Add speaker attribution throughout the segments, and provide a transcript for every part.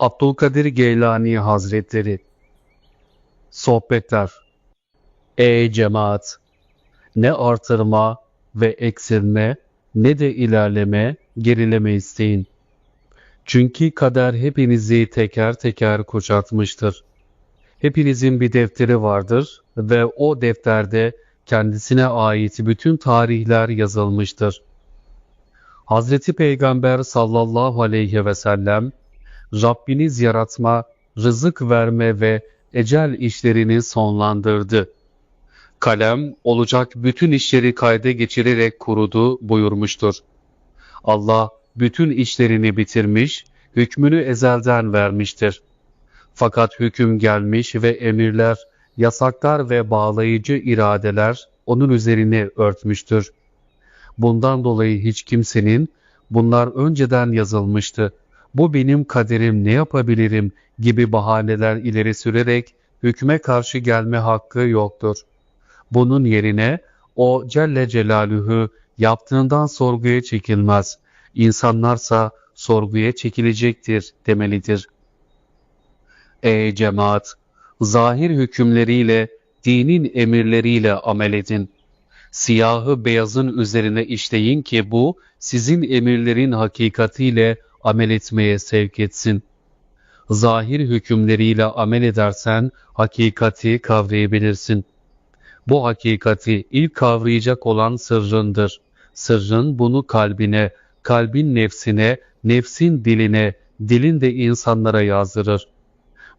Speaker 1: Abdülkadir Geylani Hazretleri Sohbetler Ey cemaat! Ne artırma ve eksilme ne de ilerleme, gerileme isteyin. Çünkü kader hepinizi teker teker kuşatmıştır. Hepinizin bir defteri vardır ve o defterde kendisine ait bütün tarihler yazılmıştır. Hazreti Peygamber sallallahu aleyhi ve sellem, Rabbiniz yaratma, rızık verme ve ecel işlerini sonlandırdı. Kalem olacak bütün işleri kayda geçirerek kurudu buyurmuştur. Allah bütün işlerini bitirmiş, hükmünü ezelden vermiştir. Fakat hüküm gelmiş ve emirler, yasaklar ve bağlayıcı iradeler onun üzerine örtmüştür. Bundan dolayı hiç kimsenin bunlar önceden yazılmıştı, bu benim kaderim ne yapabilirim gibi bahaneler ileri sürerek hükme karşı gelme hakkı yoktur. Bunun yerine o Celle Celaluhu yaptığından sorguya çekilmez. İnsanlarsa sorguya çekilecektir demelidir. Ey cemaat! Zahir hükümleriyle, dinin emirleriyle amel edin. Siyahı beyazın üzerine işleyin ki bu sizin emirlerin hakikatiyle amel etmeye sevk etsin. Zahir hükümleriyle amel edersen hakikati kavrayabilirsin. Bu hakikati ilk kavrayacak olan sırrındır. Sırrın bunu kalbine, kalbin nefsine, nefsin diline, dilin de insanlara yazdırır.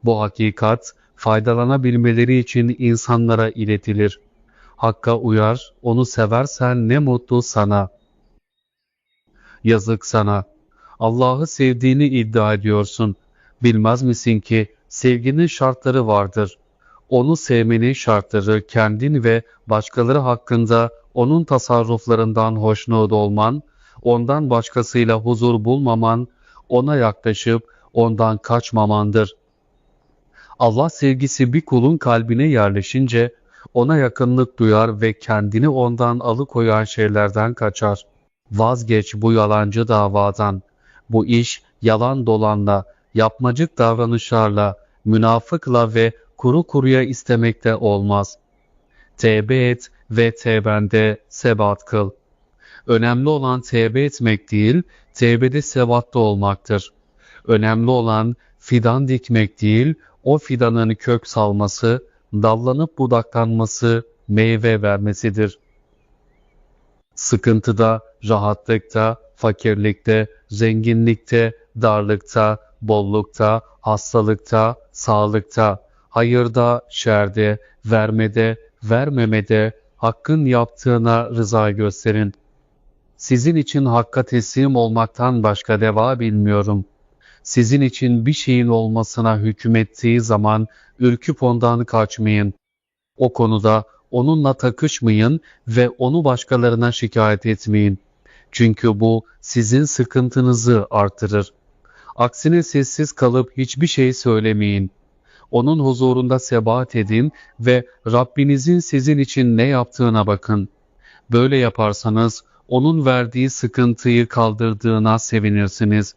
Speaker 1: Bu hakikat faydalanabilmeleri için insanlara iletilir. Hakka uyar, onu seversen ne mutlu sana. Yazık sana. Allah'ı sevdiğini iddia ediyorsun. Bilmez misin ki sevginin şartları vardır. Onu sevmenin şartları kendin ve başkaları hakkında onun tasarruflarından hoşnut olman, ondan başkasıyla huzur bulmaman, ona yaklaşıp ondan kaçmamandır. Allah sevgisi bir kulun kalbine yerleşince ona yakınlık duyar ve kendini ondan alıkoyan şeylerden kaçar. Vazgeç bu yalancı davadan. Bu iş yalan dolanla, yapmacık davranışlarla, münafıkla ve kuru kuruya istemekte olmaz. Tevbe et ve tevbende sebat kıl. Önemli olan tevbe etmek değil, tevbede sebatta olmaktır. Önemli olan fidan dikmek değil, o fidanın kök salması, dallanıp budaklanması, meyve vermesidir. Sıkıntıda, rahatlıkta, fakirlikte, zenginlikte, darlıkta, bollukta, hastalıkta, sağlıkta, hayırda, şerde, vermede, vermemede, hakkın yaptığına rıza gösterin. Sizin için hakka teslim olmaktan başka deva bilmiyorum. Sizin için bir şeyin olmasına hükmettiği zaman ürküp ondan kaçmayın. O konuda onunla takışmayın ve onu başkalarına şikayet etmeyin. Çünkü bu sizin sıkıntınızı artırır. Aksine sessiz kalıp hiçbir şey söylemeyin. Onun huzurunda sebat edin ve Rabbinizin sizin için ne yaptığına bakın. Böyle yaparsanız onun verdiği sıkıntıyı kaldırdığına sevinirsiniz.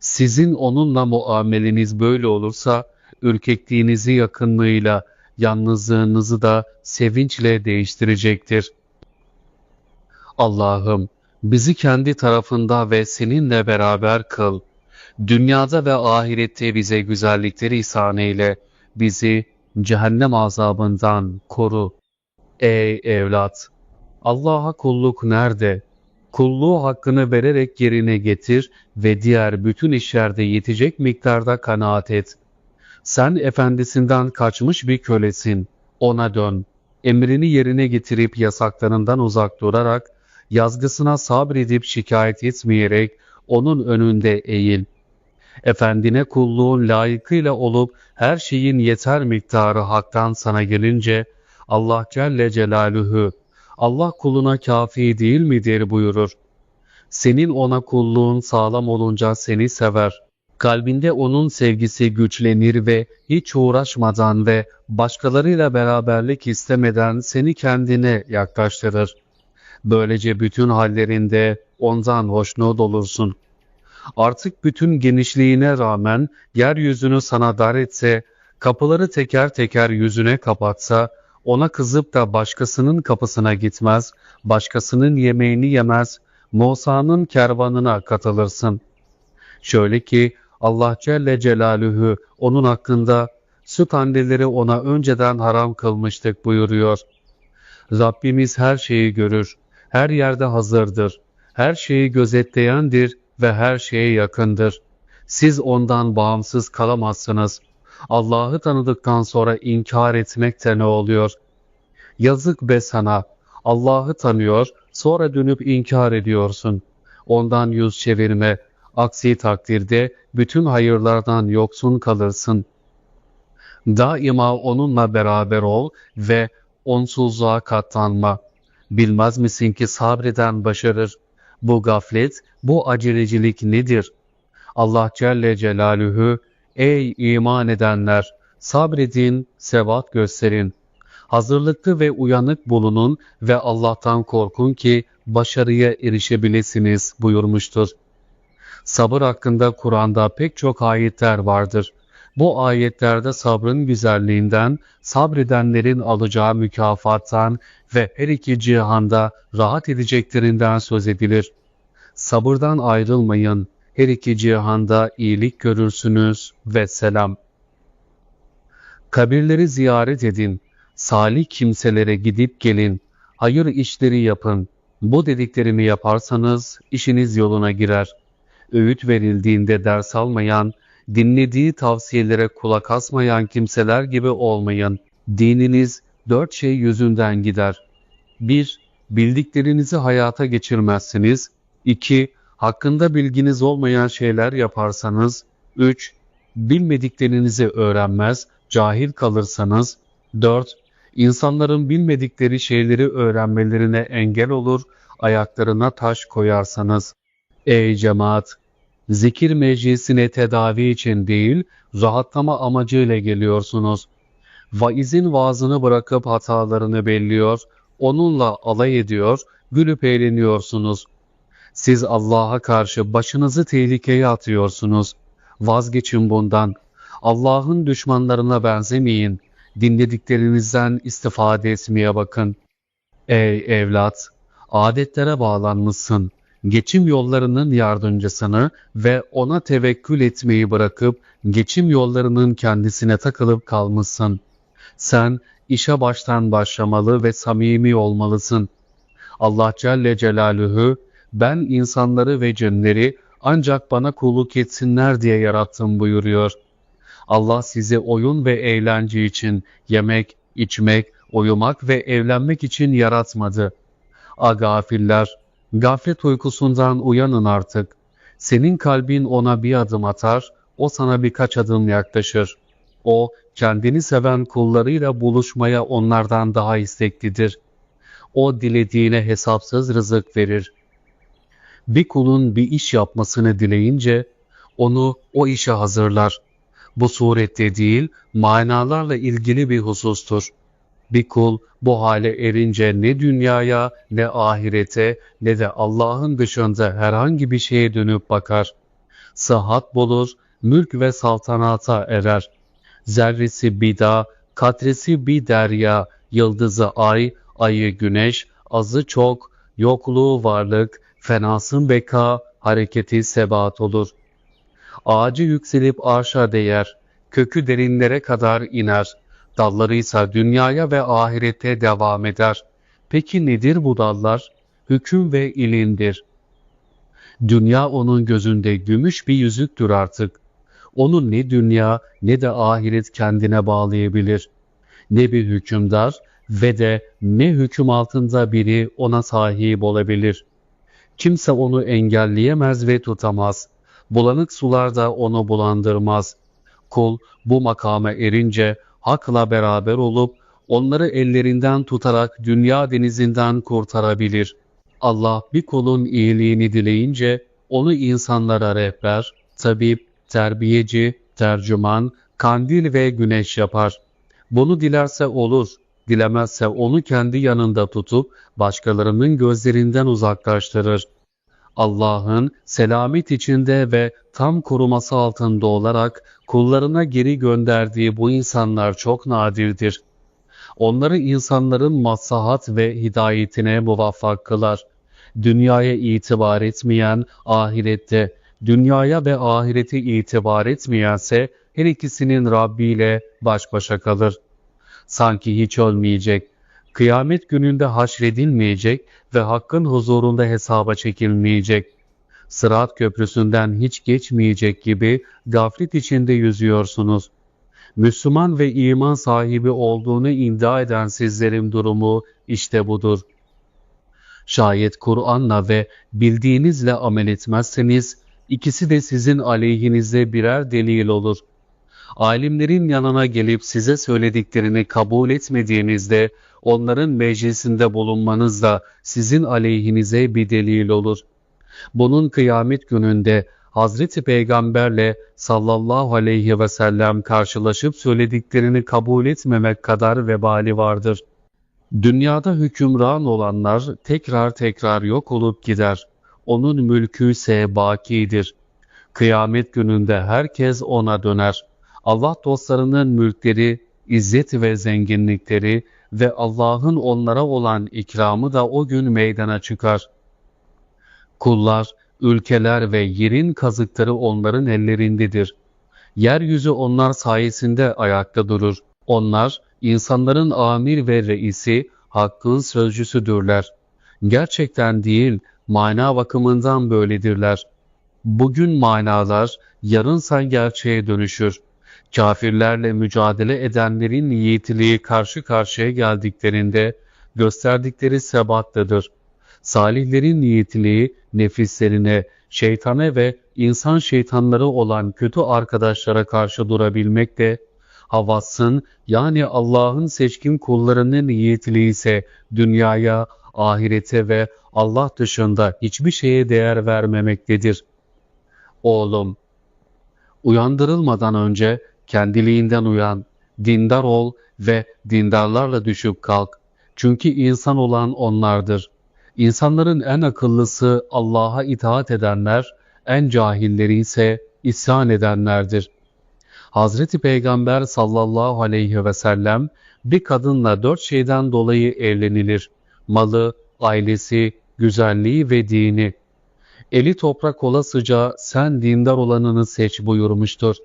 Speaker 1: Sizin onunla muameleniz böyle olursa, ürkekliğinizi yakınlığıyla, yalnızlığınızı da sevinçle değiştirecektir. Allah'ım, bizi kendi tarafında ve seninle beraber kıl. Dünyada ve ahirette bize güzellikleri ihsan eyle. Bizi cehennem azabından koru. Ey evlat! Allah'a kulluk nerede? Kulluğu hakkını vererek yerine getir ve diğer bütün işlerde yetecek miktarda kanaat et. Sen efendisinden kaçmış bir kölesin. Ona dön. Emrini yerine getirip yasaklarından uzak durarak, yazgısına sabredip şikayet etmeyerek onun önünde eğil. Efendine kulluğun layıkıyla olup her şeyin yeter miktarı haktan sana gelince Allah Celle Celaluhu Allah kuluna kafi değil midir buyurur. Senin ona kulluğun sağlam olunca seni sever. Kalbinde onun sevgisi güçlenir ve hiç uğraşmadan ve başkalarıyla beraberlik istemeden seni kendine yaklaştırır. Böylece bütün hallerinde ondan hoşnut olursun. Artık bütün genişliğine rağmen yeryüzünü sana dar etse, kapıları teker teker yüzüne kapatsa, ona kızıp da başkasının kapısına gitmez, başkasının yemeğini yemez, Musa'nın kervanına katılırsın. Şöyle ki Allah Celle Celaluhu onun hakkında süt anneleri ona önceden haram kılmıştık buyuruyor. Rabbimiz her şeyi görür, her yerde hazırdır, her şeyi gözetleyendir ve her şeye yakındır. Siz ondan bağımsız kalamazsınız. Allah'ı tanıdıktan sonra inkar etmekte ne oluyor? Yazık be sana! Allah'ı tanıyor, sonra dönüp inkar ediyorsun. Ondan yüz çevirme, aksi takdirde bütün hayırlardan yoksun kalırsın. Daima onunla beraber ol ve onsuzluğa katlanma. Bilmez misin ki sabreden başarır. Bu gaflet, bu acelecilik nedir? Allah Celle Celaluhu, ey iman edenler, sabredin, sebat gösterin. Hazırlıklı ve uyanık bulunun ve Allah'tan korkun ki başarıya erişebilirsiniz buyurmuştur. Sabır hakkında Kur'an'da pek çok ayetler vardır. Bu ayetlerde sabrın güzelliğinden, sabredenlerin alacağı mükafattan ve her iki cihanda rahat edeceklerinden söz edilir. Sabırdan ayrılmayın, her iki cihanda iyilik görürsünüz ve selam. Kabirleri ziyaret edin, salih kimselere gidip gelin, hayır işleri yapın. Bu dediklerimi yaparsanız işiniz yoluna girer. Öğüt verildiğinde ders almayan, dinlediği tavsiyelere kulak asmayan kimseler gibi olmayın. Dininiz dört şey yüzünden gider. 1. Bildiklerinizi hayata geçirmezsiniz. 2. Hakkında bilginiz olmayan şeyler yaparsanız. 3. Bilmediklerinizi öğrenmez, cahil kalırsanız. 4. İnsanların bilmedikleri şeyleri öğrenmelerine engel olur, ayaklarına taş koyarsanız. Ey cemaat! Zikir meclisine tedavi için değil, rahatlama amacıyla geliyorsunuz. Vaizin vaazını bırakıp hatalarını belliyor, onunla alay ediyor, gülüp eğleniyorsunuz. Siz Allah'a karşı başınızı tehlikeye atıyorsunuz. Vazgeçin bundan. Allah'ın düşmanlarına benzemeyin. Dinlediklerinizden istifade etmeye bakın. Ey evlat! Adetlere bağlanmışsın. Geçim yollarının yardımcısını ve ona tevekkül etmeyi bırakıp geçim yollarının kendisine takılıp kalmışsın. Sen işe baştan başlamalı ve samimi olmalısın. Allah Celle Celaluhu, ben insanları ve cinleri ancak bana kulluk etsinler diye yarattım buyuruyor. Allah sizi oyun ve eğlence için yemek, içmek, uyumak ve evlenmek için yaratmadı. A gafiller, gaflet uykusundan uyanın artık. Senin kalbin ona bir adım atar, o sana birkaç adım yaklaşır. O, kendini seven kullarıyla buluşmaya onlardan daha isteklidir. O dilediğine hesapsız rızık verir. Bir kulun bir iş yapmasını dileyince, onu o işe hazırlar. Bu surette değil, manalarla ilgili bir husustur. Bir kul bu hale erince ne dünyaya, ne ahirete, ne de Allah'ın dışında herhangi bir şeye dönüp bakar. Sıhhat bulur, mülk ve saltanata erer. Zerresi bir dağ, katresi bir derya, yıldızı ay, ayı güneş, azı çok, yokluğu varlık, fenasın beka, hareketi sebat olur. Ağacı yükselip arşa değer, kökü derinlere kadar iner, dalları ise dünyaya ve ahirete devam eder. Peki nedir bu dallar? Hüküm ve ilindir. Dünya onun gözünde gümüş bir yüzüktür artık. Onu ne dünya ne de ahiret kendine bağlayabilir. Ne bir hükümdar ve de ne hüküm altında biri ona sahip olabilir. Kimse onu engelleyemez ve tutamaz. Bulanık sular da onu bulandırmaz. Kul bu makama erince hakla beraber olup onları ellerinden tutarak dünya denizinden kurtarabilir. Allah bir kulun iyiliğini dileyince onu insanlara rehber, tabip, terbiyeci, tercüman, kandil ve güneş yapar. Bunu dilerse olur, dilemezse onu kendi yanında tutup başkalarının gözlerinden uzaklaştırır. Allah'ın selamet içinde ve tam koruması altında olarak kullarına geri gönderdiği bu insanlar çok nadirdir. Onları insanların maslahat ve hidayetine muvaffak kılar. Dünyaya itibar etmeyen ahirette, dünyaya ve ahirete itibar etmeyense her ikisinin Rabbi ile baş başa kalır. Sanki hiç ölmeyecek, kıyamet gününde haşredilmeyecek ve hakkın huzurunda hesaba çekilmeyecek. Sırat köprüsünden hiç geçmeyecek gibi gaflet içinde yüzüyorsunuz. Müslüman ve iman sahibi olduğunu iddia eden sizlerin durumu işte budur. Şayet Kur'an'la ve bildiğinizle amel etmezseniz, ikisi de sizin aleyhinize birer delil olur. Alimlerin yanına gelip size söylediklerini kabul etmediğinizde, onların meclisinde bulunmanız da sizin aleyhinize bir delil olur. Bunun kıyamet gününde Hazreti Peygamberle sallallahu aleyhi ve sellem karşılaşıp söylediklerini kabul etmemek kadar vebali vardır. Dünyada hükümran olanlar tekrar tekrar yok olup gider. Onun mülkü ise bakidir. Kıyamet gününde herkes ona döner. Allah dostlarının mülkleri, izzet ve zenginlikleri ve Allah'ın onlara olan ikramı da o gün meydana çıkar. Kullar, ülkeler ve yerin kazıkları onların ellerindedir. Yeryüzü onlar sayesinde ayakta durur. Onlar, insanların amir ve reisi, hakkın sözcüsüdürler. Gerçekten değil, mana bakımından böyledirler. Bugün manalar, yarınsa gerçeğe dönüşür. Kafirlerle mücadele edenlerin yiğitliği karşı karşıya geldiklerinde gösterdikleri sebattadır. Salihlerin niyetliği nefislerine, şeytana ve insan şeytanları olan kötü arkadaşlara karşı durabilmek de, havasın yani Allah'ın seçkin kullarının niyetliği ise dünyaya, ahirete ve Allah dışında hiçbir şeye değer vermemektedir. Oğlum, uyandırılmadan önce kendiliğinden uyan, dindar ol ve dindarlarla düşüp kalk. Çünkü insan olan onlardır. İnsanların en akıllısı Allah'a itaat edenler, en cahilleri ise isyan edenlerdir. Hazreti Peygamber sallallahu aleyhi ve sellem bir kadınla dört şeyden dolayı evlenilir. Malı, ailesi, güzelliği ve dini. Eli toprak olasıca sen dindar olanını seç buyurmuştur.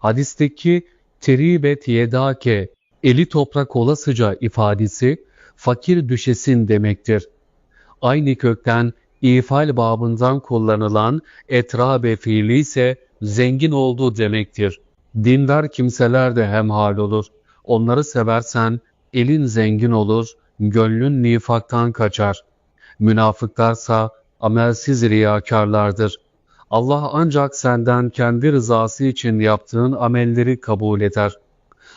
Speaker 1: Hadisteki teribet yedake, eli toprak olasıca ifadesi fakir düşesin demektir aynı kökten ifal babından kullanılan etrabe fiili ise zengin oldu demektir. Dindar kimseler de hemhal olur. Onları seversen elin zengin olur, gönlün nifaktan kaçar. Münafıklarsa amelsiz riyakarlardır. Allah ancak senden kendi rızası için yaptığın amelleri kabul eder.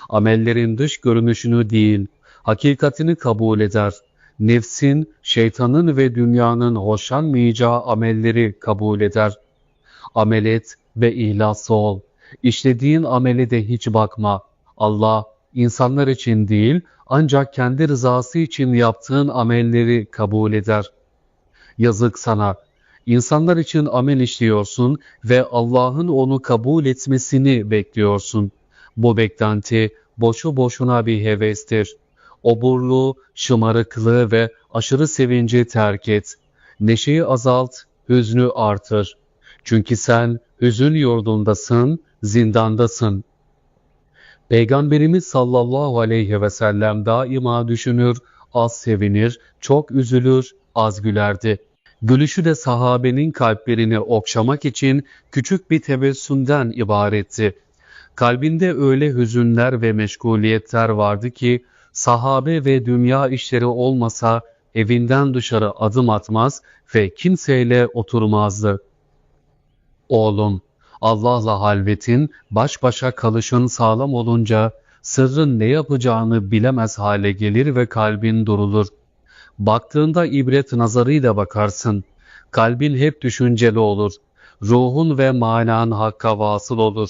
Speaker 1: Amellerin dış görünüşünü değil, hakikatini kabul eder nefsin, şeytanın ve dünyanın hoşlanmayacağı amelleri kabul eder. Amel et ve ihlaslı ol. İşlediğin amele de hiç bakma. Allah, insanlar için değil, ancak kendi rızası için yaptığın amelleri kabul eder. Yazık sana. İnsanlar için amel işliyorsun ve Allah'ın onu kabul etmesini bekliyorsun. Bu beklenti boşu boşuna bir hevestir. Oburluğu, şımarıklığı ve aşırı sevinci terk et. Neşeyi azalt, hüznü artır. Çünkü sen hüzün yurdundasın, zindandasın. Peygamberimiz sallallahu aleyhi ve sellem daima düşünür, az sevinir, çok üzülür, az gülerdi. Gülüşü de sahabenin kalplerini okşamak için küçük bir tebessümden ibaretti. Kalbinde öyle hüzünler ve meşguliyetler vardı ki sahabe ve dünya işleri olmasa evinden dışarı adım atmaz ve kimseyle oturmazdı. Oğlum, Allah'la halvetin, baş başa kalışın sağlam olunca, sırrın ne yapacağını bilemez hale gelir ve kalbin durulur. Baktığında ibret nazarıyla bakarsın. Kalbin hep düşünceli olur. Ruhun ve manan hakka vasıl olur.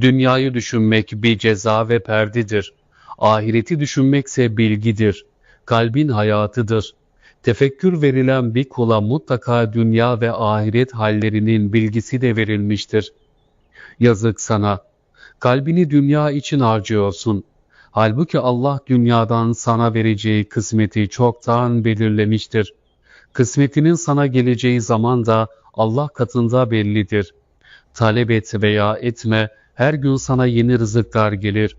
Speaker 1: Dünyayı düşünmek bir ceza ve perdidir. Ahireti düşünmekse bilgidir, kalbin hayatıdır. Tefekkür verilen bir kula mutlaka dünya ve ahiret hallerinin bilgisi de verilmiştir. Yazık sana. Kalbini dünya için harcıyorsun. Halbuki Allah dünyadan sana vereceği kısmeti çoktan belirlemiştir. Kısmetinin sana geleceği zaman da Allah katında bellidir. Talep et veya etme, her gün sana yeni rızıklar gelir.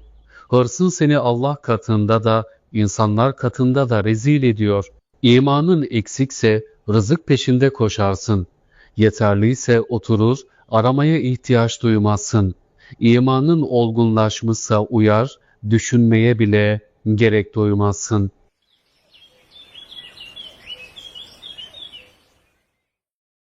Speaker 1: Hırsın seni Allah katında da, insanlar katında da rezil ediyor. İmanın eksikse rızık peşinde koşarsın. Yeterliyse oturur, aramaya ihtiyaç duymazsın. İmanın olgunlaşmışsa uyar, düşünmeye bile gerek duymazsın.